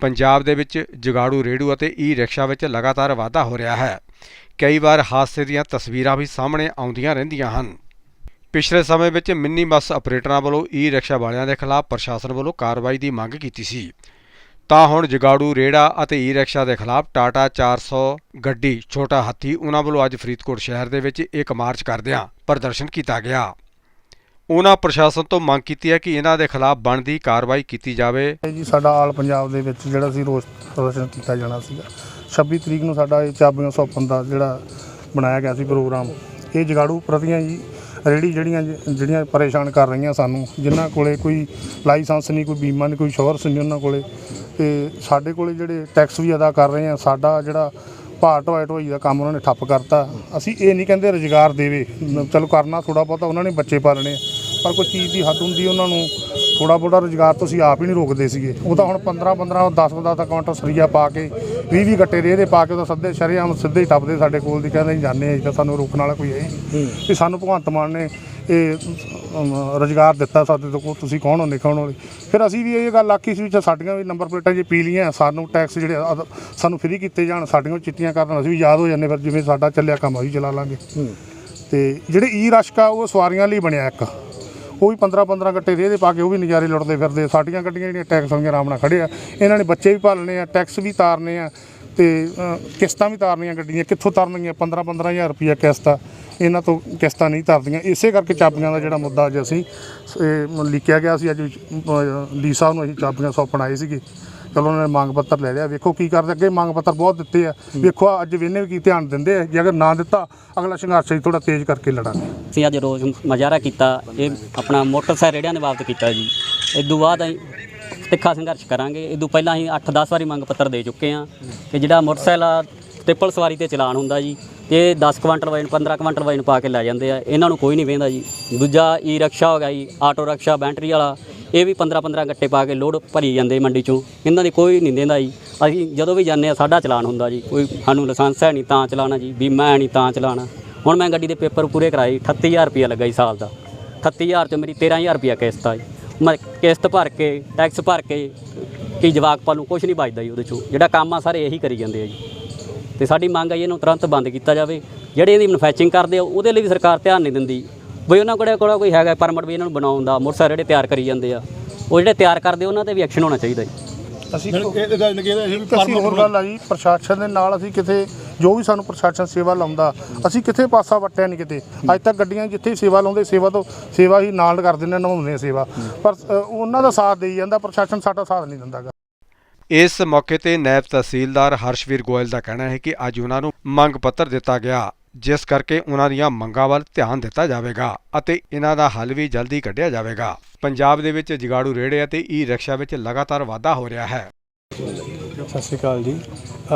ਪੰਜਾਬ ਦੇ ਵਿੱਚ ਜਗਾੜੂ ਰੇੜੂ ਅਤੇ ਈ ਰਿਕਸ਼ਾ ਵਿੱਚ ਲਗਾਤਾਰ ਵਾਧਾ ਹੋ ਰਿਹਾ ਹੈ। ਕਈ ਵਾਰ ਹਾਦਸੇ ਦੀਆਂ ਤਸਵੀਰਾਂ ਵੀ ਸਾਹਮਣੇ ਆਉਂਦੀਆਂ ਰਹਿੰਦੀਆਂ ਹਨ। ਪਿਛਲੇ ਸਮੇਂ ਵਿੱਚ ਮਿੰਨੀ ਬੱਸ ਆਪਰੇਟਰਾਂ ਵੱਲੋਂ ਈ ਰਿਕਸ਼ਾ ਵਾਲਿਆਂ ਦੇ ਖਿਲਾਫ ਪ੍ਰਸ਼ਾਸਨ ਵੱਲੋਂ ਕਾਰਵਾਈ ਦੀ ਮੰਗ ਕੀਤੀ ਸੀ। ਤਾਂ ਹੁਣ ਜਗਾੜੂ ਰੇੜਾ ਅਤੇ ਈ ਰਿਕਸ਼ਾ ਦੇ ਖਿਲਾਫ ਟਾਟਾ 400 ਗੱਡੀ ਛੋਟਾ ਹਾਥੀ ਉਹਨਾਂ ਵੱਲੋਂ ਅੱਜ ਫਰੀਦਕੋਟ ਸ਼ਹਿਰ ਦੇ ਵਿੱਚ ਇੱਕ ਮਾਰਚ ਕਰਦਿਆਂ ਪ੍ਰਦਰਸ਼ਨ ਕੀਤਾ ਗਿਆ। ਉਹਨਾਂ ਪ੍ਰਸ਼ਾਸਨ ਤੋਂ ਮੰਗ ਕੀਤੀ ਹੈ ਕਿ ਇਹਨਾਂ ਦੇ ਖਿਲਾਫ ਬਣਦੀ ਕਾਰਵਾਈ ਕੀਤੀ ਜਾਵੇ। ਇਹ ਜੀ ਸਾਡਾ ਆਲ ਪੰਜਾਬ ਦੇ ਵਿੱਚ ਜਿਹੜਾ ਸੀ ਰੋਸ ਪ੍ਰਦਰਸ਼ਨ ਕੀਤਾ ਜਾਣਾ ਸੀਗਾ। 26 ਤਰੀਕ ਨੂੰ ਸਾਡਾ ਇਹ ਚਾਬੀਆਂ ਸੌਂਪਣ ਦਾ ਜਿਹੜਾ ਬਣਾਇਆ ਗਿਆ ਸੀ ਪ੍ਰੋਗਰਾਮ, ਇਹ ਜਗਾੜੂ ਪ੍ਰਤੀਆਂ ਜੀ ਰੇੜੀ ਜਿਹੜੀਆਂ ਜਿਹੜੀਆਂ ਪਰੇਸ਼ਾਨ ਕਰ ਰਹੀਆਂ ਸਾਨੂੰ, ਜਿਨ੍ਹਾਂ ਕੋਲੇ ਕੋਈ ਲਾਇਸੈਂਸ ਨਹੀਂ, ਕੋਈ ਬੀਮਾ ਨਹੀਂ, ਕੋਈ ਇੰਸ਼ੋਰੈਂਸ ਨਹੀਂ ਉਹਨਾਂ ਕੋਲੇ, ਤੇ ਸਾਡੇ ਕੋਲੇ ਜਿਹੜੇ ਟੈਕਸ ਵੀ ਅਦਾ ਕਰ ਰਹੇ ਆ, ਸਾਡਾ ਜਿਹੜਾ ਭਾਅ ਢੋਏ ਢੋਈ ਦਾ ਕੰਮ ਉਹਨਾਂ ਨੇ ਠੱਪ ਕਰਤਾ ਅਸੀਂ ਇਹ ਨਹੀਂ ਕਹਿੰਦੇ ਰੁਜ਼ਗਾਰ ਦੇਵੇ ਚਲੋ ਕਰਨਾ ਥੋੜਾ ਬਹੁਤਾ, ਉਹਨਾਂ ਨੇ ਬੱਚੇ ਪਾਲਣੇ ਆ। ਪਰ ਕੋਈ ਚੀਜ਼ ਦੀ ਹੱਦ ਹੁੰਦੀ ਉਹਨਾਂ ਨੂੰ ਥੋੜਾ ਬਹੁਤਾ ਰੁਜ਼ਗਾਰ ਤੁਸੀਂ ਆਪ ਹੀ ਨਹੀਂ ਰੋਕਦੇ ਸੀਗੇ। ਉਹ ਤਾਂ ਹੁਣ 15 15 10 10 ਦਾ ਕਾਊਂਟਰ ਸਰੀਆ ਪਾ ਕੇ 20 20 ਗੱਟੇ ਰੇਹ ਦੇ ਪਾ ਕੇ ਉਹਦਾ ਸੱਦੇ ਸ਼ਰੇਆਮ ਸਿੱਧੇ ਹੀ ਟੱਪਦੇ ਸਾਡੇ ਕੋਲ ਦੀ ਕਹਿੰਦੇ ਜਾਂਦੇ ਆ ਤਾਂ ਸਾਨੂੰ ਰੋਕਣ ਵਾਲਾ ਕੋਈ ਹੈ ਨਹੀਂ। ਵੀ ਸਾਨੂੰ ਭਗਵੰਤ ਮਾਨ ਨੇ ਇਹ ਰੁਜ਼ਗਾਰ ਦਿੱਤਾ ਸਾਡੇ ਤੋਂ ਤੁਸੀਂ ਕੌਣ ਹੋ ਨਿਕਲਣ ਵਾਲੇ ਫਿਰ ਅਸੀਂ ਵੀ ਇਹ ਗੱਲ ਆਖੀ ਸੀ ਵੀ ਸਾਡੀਆਂ ਵੀ ਨੰਬਰ ਪਲੇਟਾਂ ਜੇ ਪੀ ਲੀਆਂ ਸਾਨੂੰ ਟੈਕਸ ਜਿਹੜੇ ਸਾਨੂੰ ਫ੍ਰੀ ਕੀਤੇ ਜਾਣ ਸਾਡੀਆਂ ਚਿੱਟੀਆਂ ਕਰਨ ਅਸੀਂ ਵੀ ਯਾਦ ਹੋ ਜਾਂਦੇ ਫਿਰ ਜਿਵੇਂ ਸਾਡਾ ਚੱਲਿਆ ਕੰਮ ਅਸੀਂ ਚਲਾ ਲਾਂਗੇ। ਤੇ ਜਿਹੜੇ ਈ ਰਸ਼ਕਾ ਉਹ ਸਵਾਰੀਆਂ ਲਈ ਬਣਿਆ ਇੱਕ। ਉਹ ਵੀ 15 15 ਗੱਟੇ ਦੇ ਦੇ ਪਾ ਕੇ ਉਹ ਵੀ ਨਜ਼ਾਰੇ ਲੁੱਟਦੇ ਫਿਰਦੇ ਸਾਡੀਆਂ ਗੱਡੀਆਂ ਜਿਹੜੀਆਂ ਟੈਕਸ ਵਾਲੀਆਂ ਆਰਾਮ ਨਾਲ ਖੜੇ ਆ। ਇਹਨਾਂ ਨੇ ਬੱਚੇ ਵੀ ਪਾਲਣੇ ਆ ਟੈਕਸ ਵੀ ਤਾਰਨੇ ਆ ਤੇ ਕਿਸ਼ਤਾਂ ਵੀ ਤਾਰਨੀਆਂ ਗੱਡੀਆਂ। ਕਿੱਥੋਂ ਤਾਰਨਗੀਆਂ? 15 15000 ਰੁਪਈਆ ਕਿਸ਼ਤ ਆ। ਇਹਨਾਂ ਤੋਂ ਕਿਸ਼ਤਾਂ ਨਹੀਂ ਤਰਦੀਆਂ। ਇਸੇ ਕਰਕੇ ਚਾਬੀਆਂ ਦਾ ਜਿਹੜਾ ਮੁੱਦਾ ਅੱਜ ਅਸੀਂ ਇਹ ਲਿਖਿਆ ਗਿਆ ਸੀ। ਅੱਜ ਅ, ਡੀ ਸਾਹਿਬ ਨੂੰ ਅਸੀਂ ਚਾਬੀਆਂ ਸੌਂਪਣ ਆਏ ਸੀਗੇ। ਚਲੋ ਉਹਨਾਂ ਨੇ ਮੰਗ ਪੱਤਰ ਲੈ ਲਿਆ। ਵੇਖੋ ਕੀ ਕਰਦੇ ਅੱਗੇ ਮੰਗ ਪੱਤਰ ਬਹੁਤ ਦਿੱਤੇ ਆ। ਵੇਖੋ ਅੱਜ ਵਿਹਨੇ ਵੀ ਕੀ ਧਿਆਨ ਦਿੰਦੇ ਆ। ਜੇ ਅਗਰ ਨਾ ਦਿੱਤਾ ਅਗਲਾ ਸੰਘਰਸ਼ ਅਸੀਂ ਥੋੜਾ ਤੇਜ਼ ਕਰਕੇ ਲੜਾਂਗੇ। ਅਸੀਂ ਅੱਜ ਰੋਜ਼ ਮੁਜ਼ਾਹਰਾ ਕੀਤਾ। ਇਹ ਆਪਣਾ ਮੋਟਰਸਾਈਕਲ ਰੇੜਿਆਂ ਦੇ ਬਾਬਤ ਕੀਤਾ ਜੀ। ਇਦੋਂ ਬਾਅਦ ਅਸੀਂ ਤਿੱਖਾ ਸੰਘਰਸ਼ ਕਰਾਂਗੇ। ਇਦੋਂ ਪਹਿਲਾਂ ਅਸੀਂ 8-10 ਵਾਰੀ ਮੰਗ ਪੱਤਰ ਦੇ ਚੁੱਕੇ ਹਾਂ ਕਿ ਜਿਹੜਾ ਮੋਟਰਸਾਈਕਲ ਆ ਟ੍ਰਿਪਲ ਸਵਾਰੀ ਤੇ ਚਲਾਨ ਹੁੰਦਾ ਜੀ ਇਹ 10 ਕੁਆਂਟਲ ਵਜਨ 15 ਕੁਆਂਟਲ ਵਜਨ ਪਾ ਕੇ ਲੈ ਜਾਂਦੇ ਆ। ਇਹਨਾਂ ਨੂੰ ਕੋਈ ਨਹੀਂ ਵੇਂਦਾ ਜੀ। ਦੂਜਾ ਈ ਰਿਕਸ਼ਾ ਹੋ ਗਿਆ ਜੀ ਆਟੋ ਰਿਕਸ਼ਾ ਬੈਟਰੀ ਵਾਲਾ। ਇਹ ਵੀ 15-15 ਗੱਟੇ ਪਾ ਕੇ ਲੋਡ ਭਰੀ ਜਾਂਦੇ ਮੰਡੀ ਚੋਂ। ਇਹਨਾਂ ਦੀ ਕੋਈ ਨਹੀਂ ਦਿੰਦਾ ਜੀ। ਅਸੀਂ ਜਦੋਂ ਵੀ ਜਾਂਦੇ ਆ ਸਾਡਾ ਚਲਾਨ ਹੁੰਦਾ ਜੀ। ਕੋਈ ਸਾਨੂੰ ਲਾਇਸੈਂਸ ਹੈ ਨਹੀਂ ਤਾਂ ਚਲਾਣਾ ਜੀ। ਬੀਮਾ ਹੈ ਨਹੀਂ ਤਾਂ ਚਲਾਣਾ ਹੁਣ ਮੈਂ ਗੱਡੀ ਦੇ ਪੇਪਰ ਪੂਰੇ ਕਰਾਏ 38000 ਰੁਪਇਆ ਲੱਗਾ ਜੀ ਸਾਲ ਦਾ। 38000 'ਚੋਂ ਮੇਰੀ 13000 ਰੁਪਇਆ ਕਿਸ਼ਤ ਆ ਜੀ। ਮੈਂ ਕਿਸ਼ਤ ਭਰ ਕੇ ਟੈਕਸ ਭਰ ਕੇ ਕੀ ਜਵਾਕ ਪਾਲੂ ਕੁਝ ਨਹੀਂ ਬਚਦਾ ਜੀ ਉਹਦੇ ਚੋਂ। ਜਿਹੜਾ ਕੰਮ ਆ, ਸਾਰੇ ਇਹੀ ਕਰੀ ਜਾਂਦੇ ਆ ਜੀ। ਤੇ ਸਾਡੀ ਮੰਗ ਆ ਜੀ, ਇਹਨੂੰ ਤੁਰੰਤ ਬੰਦ ਕੀਤਾ ਜਾਵੇ। ਜਿਹੜੇ ਇਹਦੀ ਮੈਨੂਫੈਕਚਰਿੰਗ ਕਰਦੇ ਆ, ਉਹਦੇ ਲਈ ਵੀ ਸਰਕਾਰ ਧਿਆਨ ਨਹੀਂ ਦਿੰਦੀ। ਬਈ ਉਹਨਾਂ ਕੋਲ ਕੋਲ ਕੋਈ ਹੈਗਾ ਪਰਮਿਟ ਵੀ ਇਹਨਾਂ ਨੂੰ ਬਣਾਉਣ ਦਾ ਮੋਟਰਸਾਈਕਲ ਜਿਹੜੇ ਤਿਆਰ ਕਰੀ ਜਾਂਦੇ ਆ ਉਹ ਜਿਹੜੇ ਤਿਆਰ ਕਰਦੇ ਉਹਨਾਂ ਤੇ ਵੀ ਐਕਸ਼ਨ ਹੋਣਾ ਚਾਹੀਦਾ ਜੀ। ਅਸੀਂ ਇਹ ਅਸੀਂ ਹੋਰ ਗੱਲ ਆ ਜੀ ਪ੍ਰਸ਼ਾਸਨ ਦੇ ਨਾਲ ਅਸੀਂ ਕਿਤੇ ਜੋ ਵੀ ਸਾਨੂੰ ਪ੍ਰਸ਼ਾਸਨ ਸੇਵਾ ਲਾਉਂਦਾ ਅਸੀਂ ਕਿਤੇ ਪਾਸਾ ਵਟਿਆ ਨਹੀਂ ਕਿਤੇ। ਅੱਜ ਤੱਕ ਗੱਡੀਆਂ ਜਿੱਥੇ ਸੇਵਾ ਲਾਉਂਦੇ ਸੇਵਾ ਤੋਂ ਸੇਵਾ ਹੀ ਨਾਲ ਕਰ ਦਿੰਦੇ ਨਿਭਾਉਂਦੇ ਸੇਵਾ। ਪਰ ਉਹਨਾਂ ਦਾ ਸਾਥ ਦੇਈ ਜਾਂਦਾ ਪ੍ਰਸ਼ਾਸਨ ਸਾਡਾ ਸਾਥ ਨਹੀਂ ਦਿੰਦਾ ਗਾ। ਇਸ ਮੌਕੇ ਤੇ ਨਾਇਬ ਤਹਿਸੀਲਦਾਰ ਹਰਸ਼ਵੀਰ ਗੋਇਲ ਦਾ ਕਹਿਣਾ ਹੈ ਕਿ ਅੱਜ ਉਹਨਾਂ ਨੂੰ ਮੰਗ ਪੱਤਰ ਦਿੱਤਾ ਗਿਆ। ਜਿਸ ਕਰਕੇ ਉਹਨਾਂ ਦੀਆਂ ਮੰਗਾਂ ਵੱਲ ਧਿਆਨ ਦਿੱਤਾ ਜਾਵੇਗਾ ਅਤੇ ਇਹਨਾਂ ਦਾ ਹੱਲ ਵੀ ਜਲਦੀ ਕੱਢਿਆ ਜਾਵੇਗਾ। ਪੰਜਾਬ ਦੇ ਵਿੱਚ ਜਗਾੜੂ ਰੇੜੇ ਅਤੇ ਈ ਰਿਕਸ਼ਾ ਵਿੱਚ ਲਗਾਤਾਰ ਵਾਧਾ ਹੋ ਰਿਹਾ ਹੈ। ਸਤਿ ਸ਼੍ਰੀ ਅਕਾਲ ਜੀ।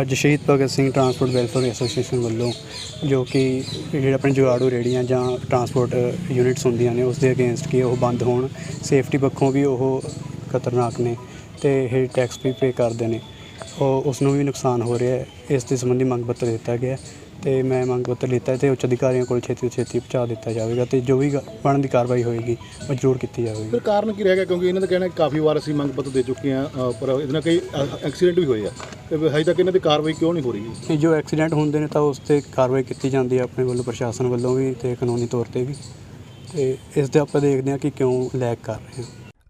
ਅੱਜ ਸ਼ਹੀਦ Bhagat Singh transport welfare association ਵੱਲੋਂ ਜੋ ਕਿ ਜਿਹੜੇ ਆਪਣੇ ਜੁਗਾੜੂ ਰੇੜੀਆਂ ਜਾਂ ਟਰਾਂਸਪੋਰਟ ਯੂਨਿਟਸ ਹੁੰਦੀਆਂ ਨੇ, ਉਸ ਦੇ ਅਗੇਂਸਟ ਕਿ ਉਹ ਬੰਦ ਹੋਣ। ਸੇਫਟੀ ਪੱਖੋਂ ਵੀ ਉਹ ਖਤਰਨਾਕ ਨੇ ਤੇ ਇਹ ਟੈਕਸ ਵੀ ਪੇ ਕਰਦੇ ਨੇ। ਉਹ ਉਸ ਨੂੰ ਵੀ ਨੁਕਸਾਨ ਹੋ ਰਿਹਾ ਹੈ। ਇਸ ਦੇ ਸੰਬੰਧੀ ਮੰਗ ਪੱਤਰ ਦਿੱਤਾ ਗਿਆ ਤੇ ਮੈਂ ਮੰਗ ਪੱਤਰ ਲਿੱਤਾ ਤੇ ਉੱਚ ਅਧਿਕਾਰੀਆਂ ਕੋਲ ਛੇਤੀ ਤੋਂ ਛੇਤੀ ਪਹੁੰਚਾ ਦਿੱਤਾ ਜਾਵੇਗਾ ਤੇ ਜੋ ਵੀ ਬਣਨ ਦੀ ਕਾਰਵਾਈ ਹੋਏਗੀ ਉਹ ਜ਼ਰੂਰ ਕੀਤੀ ਜਾਵੇਗੀ। ਫਿਰ ਕਾਰਨ ਕੀ ਰਹਿ ਗਿਆ? ਕਿਉਂਕਿ ਇਹਨਾਂ ਦਾ ਕਹਿਣਾ ਕਾਫੀ ਵਾਰ ਅਸੀਂ ਮੰਗ ਪੱਤਰ ਦੇ ਚੁੱਕੇ ਹਾਂ ਅ, ਪਰ ਇਹਦੇ ਨਾਲ ਕਈ ਐਕਸੀਡੈਂਟ ਵੀ ਹੋਏ ਆ। ਤੇ ਹਜੇ ਤੱਕ ਇਹਨਾਂ ਦੀ ਕਾਰਵਾਈ ਕਿਉਂ ਨਹੀਂ ਹੋ ਰਹੀ? ਇਹ ਜੋ ਐਕਸੀਡੈਂਟ ਹੁੰਦੇ ਨੇ ਤਾਂ ਉਸ ਤੇ ਕਾਰਵਾਈ ਕੀਤੀ ਜਾਂਦੀ ਹੈ ਆਪਣੇ ਵੱਲੋਂ ਪ੍ਰਸ਼ਾਸਨ ਵੱਲੋਂ ਵੀ ਤੇ ਕਾਨੂੰਨੀ ਤੌਰ ਤੇ ਵੀ। ਤੇ ਇਸ ਦੇ ਆਪਾਂ ਦੇਖਦੇ ਹਾਂ ਕਿ ਕਿਉਂ ਲੈਕ ਕਰ ਰਹੇ ਹਾਂ।